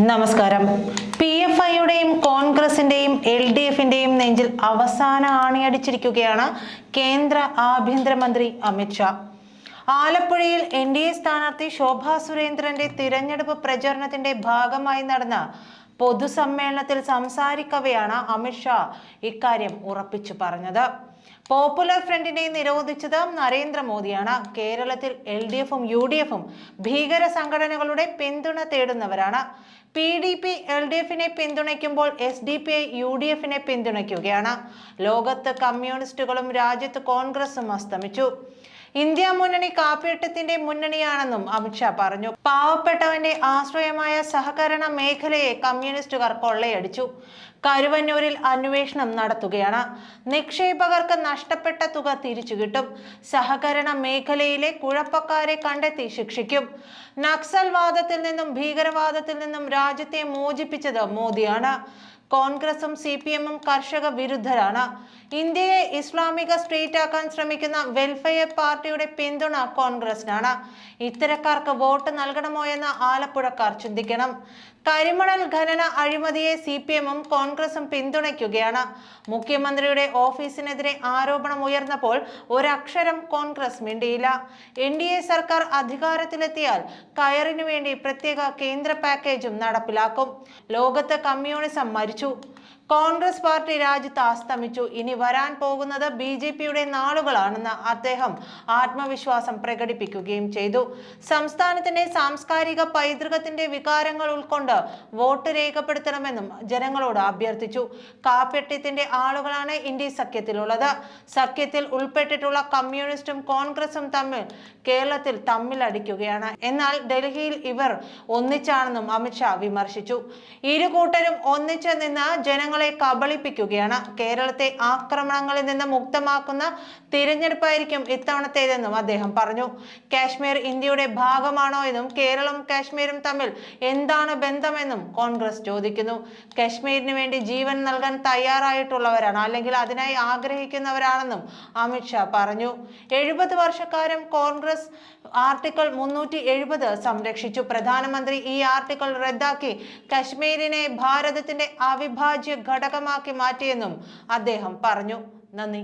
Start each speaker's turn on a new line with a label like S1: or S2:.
S1: നമസ്കാരം. P F ഐയുടെയും കോൺഗ്രസിന്റെയും L D എഫിന്റെയും നെഞ്ചിൽ അവസാന ആണിയടിച്ചിരിക്കുകയാണ് കേന്ദ്ര ആഭ്യന്തരമന്ത്രി അമിത്ഷാ ആലപ്പുഴയിൽ എൻ ഡി എ സ്ഥാനാർത്ഥി ശോഭാ സുരേന്ദ്രന്റെ തിരഞ്ഞെടുപ്പ് പ്രചരണത്തിന്റെ ഭാഗമായി നടന്ന പൊതുസമ്മേളനത്തിൽ സംസാരിക്കവെയാണ് അമിത്ഷാ ഇക്കാര്യം ഉറപ്പിച്ചു പറഞ്ഞത്. പോപ്പുലർ ഫ്രണ്ടിനെ നിരോധിച്ചത് നരേന്ദ്രമോദിയാണ്. കേരളത്തിൽ എൽ ഡി എഫും യു ഡി എഫും ഭീകര സംഘടനകളുടെ പിന്തുണ തേടുന്നവരാണ്. P D P L D എഫിനെ പിന്തുണയ്ക്കുമ്പോൾ S D P I U D എഫിനെ പിന്തുണയ്ക്കുകയാണ്. ലോകത്ത് കമ്മ്യൂണിസ്റ്റുകളും രാജ്യത്ത് കോൺഗ്രസും അസ്തമിച്ചു. ഇന്ത്യ മുന്നണി കാപ്പിയട്ടത്തിന്റെ മുന്നണിയാണെന്നും അമിത്ഷാ പറഞ്ഞു. പാവപ്പെട്ടവന്റെ ആശ്രയമായ സഹകരണ മേഖലയെ കമ്മ്യൂണിസ്റ്റുകാർ കൊള്ളയടിച്ചു. കരുവന്നൂരിൽ അന്വേഷണം നടത്തുകയാണ്. നിക്ഷേപകർക്ക് നഷ്ടപ്പെട്ട തുക തിരിച്ചു കിട്ടും. സഹകരണ മേഖലയിലെ കുഴപ്പക്കാരെ കണ്ടെത്തി ശിക്ഷിക്കും. നക്സൽവാദത്തിൽ നിന്നും ഭീകരവാദത്തിൽ നിന്നും രാജ്യത്തെ മോചിപ്പിച്ചത് മോദിയാണ്. കോൺഗ്രസും സി പി എമ്മും കർഷക വിരുദ്ധരാണ്. ഇന്ത്യയെ ഇസ്ലാമിക സ്റ്റേറ്റ് ആക്കാൻ ശ്രമിക്കുന്ന വെൽഫെയർ പാർട്ടിയുടെ പിന്തുണ കോൺഗ്രസിനാണ്. ഇത്തരക്കാർക്ക് വോട്ട് നൽകണമോ എന്ന് ആലപ്പുഴക്കാർ ചിന്തിക്കണം. കരിമണൽ ഖനന അഴിമതിയെ സി പി എമ്മും കോൺഗ്രസും പിന്തുണയ്ക്കുകയാണ്. മുഖ്യമന്ത്രിയുടെ ഓഫീസിനെതിരെ ആരോപണം ഉയർന്നപ്പോൾ ഒരക്ഷരം കോൺഗ്രസ് മിണ്ടിയില്ല. എൻ ഡി എ സർക്കാർ അധികാരത്തിലെത്തിയാൽ കയറിനു വേണ്ടി പ്രത്യേക കേന്ദ്ര പാക്കേജും നടപ്പിലാക്കും. ലോകത്ത് കമ്മ്യൂണിസം മരിച്ചു. കോൺഗ്രസ് പാർട്ടി രാജ്യത്ത് അസ്തമിച്ചു. ഇനി വരാൻ പോകുന്നത് ബി ജെ പിയുടെ നാളുകളാണെന്ന് അദ്ദേഹം ആത്മവിശ്വാസം പ്രകടിപ്പിക്കുകയും ചെയ്തു. സംസ്ഥാനത്തിന്റെ സാംസ്കാരിക പൈതൃകത്തിന്റെ വികാരങ്ങൾ ഉൾക്കൊണ്ട് വോട്ട് രേഖപ്പെടുത്തണമെന്നും ജനങ്ങളോട് അഭ്യർത്ഥിച്ചു. കാപ്പട്യത്തിന്റെ ആളുകളാണ് ഇന്ത്യ സഖ്യത്തിലുള്ളത്. സഖ്യത്തിൽ ഉൾപ്പെട്ടിട്ടുള്ള കമ്മ്യൂണിസ്റ്റും കോൺഗ്രസും തമ്മിൽ കേരളത്തിൽ തമ്മിലടിക്കുകയാണ്. എന്നാൽ ഡൽഹിയിൽ ഇവർ ഒന്നിച്ചാണെന്നും അമിത്ഷാ വിമർശിച്ചു. ഇരു കൂട്ടരും ഒന്നിച്ചു നിന്ന് ജനങ്ങളെ കബളിപ്പിക്കുകയാണ്. കേരളത്തെ ആക്രമണങ്ങളിൽ നിന്ന് മുക്തമാക്കുന്ന തിരഞ്ഞെടുപ്പായിരിക്കും ഇത്തവണത്തേതെന്നും അദ്ദേഹം പറഞ്ഞു. കാശ്മീർ ഇന്ത്യയുടെ ഭാഗമാണോ എന്നും കേരളം കാശ്മീരും തമ്മിൽ എന്താണ് ബന്ധമെന്നും കോൺഗ്രസ് ചോദിക്കുന്നു. കാശ്മീരിന് വേണ്ടി ജീവൻ നൽകാൻ തയ്യാറായിട്ടുള്ളവരാണ് അല്ലെങ്കിൽ അതിനായി ആഗ്രഹിക്കുന്നവരാണെന്നും അമിത്ഷാ പറഞ്ഞു. എഴുപത് വർഷക്കാലം കോൺഗ്രസ് ആർട്ടിക്കിൾ മുന്നൂറ്റി എഴുപത് സംരക്ഷിച്ചു. പ്രധാനമന്ത്രി ഈ ആർട്ടിക്കിൾ റദ്ദാക്കി. കശ്മീരിനെ ഭാരതത്തിന്റെ അവിഭാജ്യ ഘടകമാക്കി മാറ്റിയെന്നും അദ്ദേഹം പറഞ്ഞു. നന്ദി.